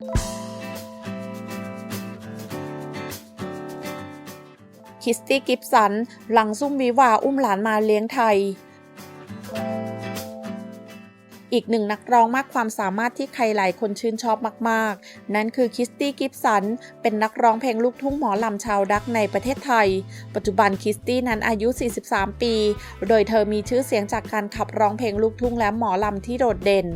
คิสตี้กิฟสัน หลังซุ่มวิวาอุ้มหลานมาเลี้ยงไทย อีกหนึ่งนักร้องมากความสามารถที่ใครหลายคนชื่นชอบมาก ๆ นั่นคือคิสตี้กิฟสัน เป็นนักร้องเพลงลูกทุ่งหมอลำชาวดักในประเทศไทย ปัจจุบันคิสตี้นั้นอายุ 43 ปี โดยเธอมีชื่อเสียงจากการขับร้องเพลงลูกทุ่งและหมอลำที่โดดเด่น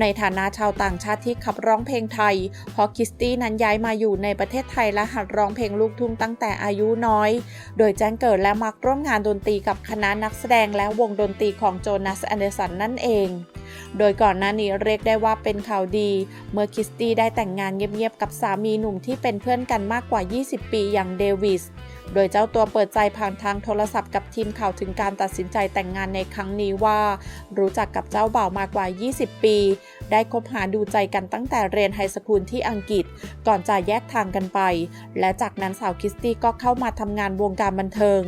ในฐานะชาวต่างชาติที่ขับร้องเพลงไทย เพราะคิสตี้นั้นย้ายมาอยู่ในประเทศไทยและหัดร้องเพลงลูกทุ่งตั้งแต่อายุน้อย โดยแจ้งเกิดและมักร่วมงานดนตรีกับคณะนักแสดงและวงดนตรีของโจนาสแอนเดอร์สันนั่นเอง โดยก่อนหน้านี้เรียกได้ว่าเป็นข่าวดี เมื่อคิสตี้ได้แต่งงานเงียบๆกับสามีหนุ่มที่เป็นเพื่อนกันมากกว่า 20 ปีอย่างเดวิสโดยเจ้าตัวเปิดใจผ่านทางโทรศัพท์กับทีมข่าวถึงการตัดสินใจแต่งงานในครั้งนี้ว่า รู้จักกับเจ้าบ่าวมากกว่า 20 ปี ได้คบหาดูใจกันตั้งแต่เรียนไฮสคูลที่อังกฤษ ก่อนจะแยกทางกันไป และจากนั้นสาวคิสตี้ก็เข้ามาทำงานวงการบันเทิง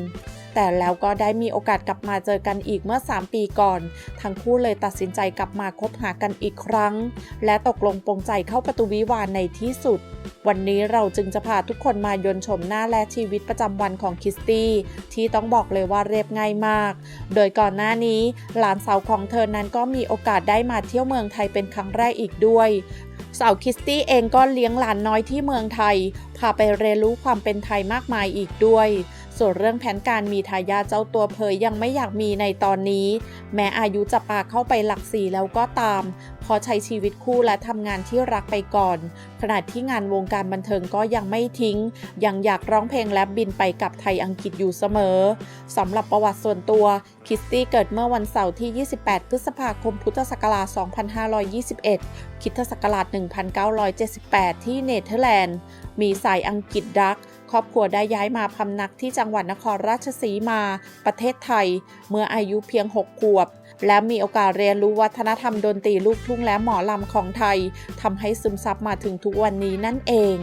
แต่แล้วก็ได้มีโอกาสกลับมาเจอกันอีกเมื่อ 3 ปีก่อน ทั้งคู่เลยตัดสินใจกลับมาคบหากันอีกครั้ง และตกลงปรงใจเข้าประตูวิวาในที่สุด วันนี้เราจึงจะพาทุกคนมายนชมหน้าและชีวิตประจำวันของคิสตี้ที่ต้องบอกเลยว่าเรียบง่ายมาก โดยก่อนหน้านี้ หลานสาวของเธอนั้นก็มีโอกาสได้มาเที่ยวเมืองไทยเป็นครั้งแรกอีกด้วยสาวคิสตี้เองก็เลี้ยงหลานน้อยที่เมืองไทย พาไปเรียนรู้ความเป็นไทยมากมายอีกด้วย ส่วนเรื่องแผนการมีทายาเจ้าตัวเผยยังไม่อยากมีในตอนนี้ แม้อายุจะปาเข้าไปหลักสี่แล้วก็ตามพอใช้ชีวิตคู่และทำงานที่รักไปก่อน ขณะที่งานวงการบันเทิงก็ยังไม่ทิ้ง ยังอยากร้องเพลงและบินไปกับไทยอังกฤษอยู่เสมอสำหรับประวัติส่วนตัวคิสตี้เกิดเมื่อวันเสาร์ที่ 28 พฤษภาคมพุทธศักราช 2521คริดศักราช 1978 ที่เนเธอร์แลนด์ มีสายอังกฤษดัก รอบครัวได้ย้ายมาพำนักที่จังหวัดนครราชสีมา ประเทศไทย เมื่ออายุเพียง 6 ขวบ และมีโอกาสเรียนรู้วัฒนธรรมดนตรีลูกทุ่งและหมอลำของไทยทำให้ซึมซับมาถึงทุกวันนี้นั่นเอง